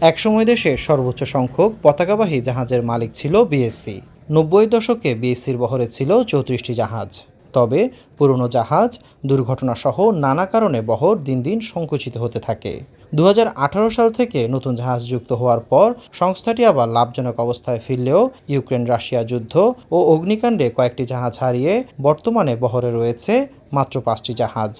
একসময় দেশে সর্বোচ্চ সংখ্যক পতাকাবাহী জাহাজের মালিক ছিল বিএসসি। নব্বই দশকে বিএসসির বহরে ছিল চৌত্রিশটি জাহাজ। তবে পুরনো জাহাজ, দুর্ঘটনাসহ নানা কারণে বহর দিন দিন সংকুচিত হতে থাকে। দু হাজার আঠারো সাল থেকে নতুন জাহাজ যুক্ত হওয়ার পর সংস্থাটি আবার লাভজনক অবস্থায় ফিরলেও ইউক্রেন রাশিয়া যুদ্ধ ও অগ্নিকাণ্ডে কয়েকটি জাহাজ হারিয়ে বর্তমানে বহরে রয়েছে মাত্র পাঁচটি জাহাজ।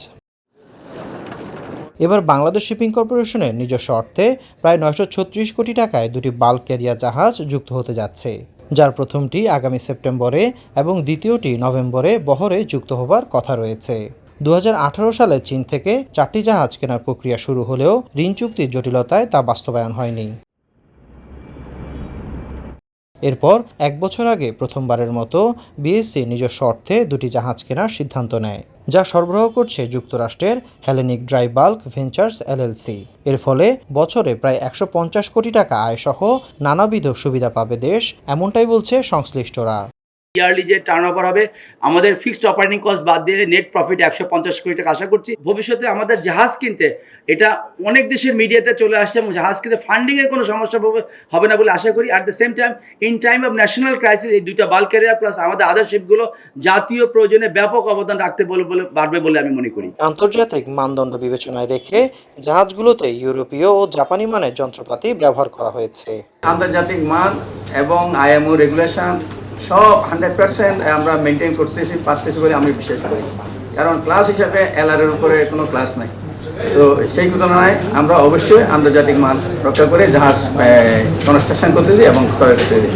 এবার বাংলাদেশ শিপিং কর্পোরেশনের নিজস্ব অর্থে প্রায় নয়শো ছত্রিশ কোটি টাকায় দুটি বাল্ক ক্যারিয়ার জাহাজ যুক্ত হতে যাচ্ছে। যার প্রথমটি আগামী সেপ্টেম্বরে এবং দ্বিতীয়টি নভেম্বরে বহরে যুক্ত হবার কথা রয়েছে। দু হাজার আঠারো সালে চীন থেকে চারটি জাহাজ কেনার প্রক্রিয়া শুরু হলেও ঋণ চুক্তির জটিলতায় তা বাস্তবায়ন হয়নি। এরপর এক বছর আগে প্রথমবারের মতো বিএসসি নিজস্ব অর্থে দুটি জাহাজ কেনার সিদ্ধান্ত নেয়, যা সরবরাহ করছে যুক্তরাষ্ট্রের Hellenic dry bulk ventures LLC. এর ফলে বছরে প্রায় একশো পঞ্চাশ কোটি টাকা আয়সহ নানাবিধ সুবিধা পাবে দেশ, এমনটাই বলছে সংশ্লিষ্টরা। ইয়ারলি যে টার্ন ওভার হবে আমাদের ফিক্সড অপারেটিং কস্ট বাদ দিয়ে নেট প্রফিট একশো পঞ্চাশ কোটি টাকা আশা করছি। ভবিষ্যতে আমাদের জাহাজ কিনতে এটা অনেক দেশের মিডিয়াতে চলে আসছে এবং জাহাজ কিনতে ফান্ডিংয়ের কোনো সমস্যা হবে- না বলে আশা করি। At the same time in time of national crisis এই দুইটা বাল্ক ক্যারিয়ার প্লাস আমাদের আদার শিপগুলো জাতীয় প্রয়োজনে ব্যাপক অবদান রাখতে বলে বলে পারবে বলে আমি মনে করি। আন্তর্জাতিক মানদণ্ড বিবেচনায় রেখে জাহাজগুলোতে ইউরোপীয় ও জাপানি মানের যন্ত্রপাতি ব্যবহার করা হয়েছে। আন্তর্জাতিক মান এবং আইএমও রেগুলেশন সব হান্ড্রেড পার্সেন্ট আমরা মেনটেন করতেছি, পারতেছি বলে আমি বিশ্বাস করি। কারণ ক্লাস হিসাবে এলআর এর উপরে কোনো ক্লাস নাই। তো সেই তুলনায় আমরা অবশ্যই আন্তর্জাতিক মান রক্ষা করে জাহাজ কনস্ট্রাকশন করতেছি এবং ক্রয় করতেছি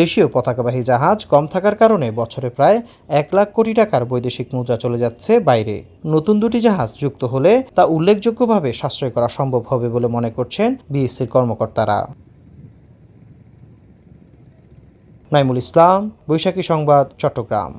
দেশীয় পতাকাবাহী জাহাজ কম থাকার কারণে বছরে প্রায় এক লাখ কোটি টাকার বৈদেশিক মুদ্রা চলে যাচ্ছে বাইরে। নতুন দুটি জাহাজ যুক্ত হলে তা উল্লেখযোগ্যভাবে সাশ্রয় করা সম্ভব হবে বলে মনে করছেন বিএসসির কর্মকর্তারা। নাইমুল ইসলাম বৈশাখী সংবাদ চট্টগ্রাম।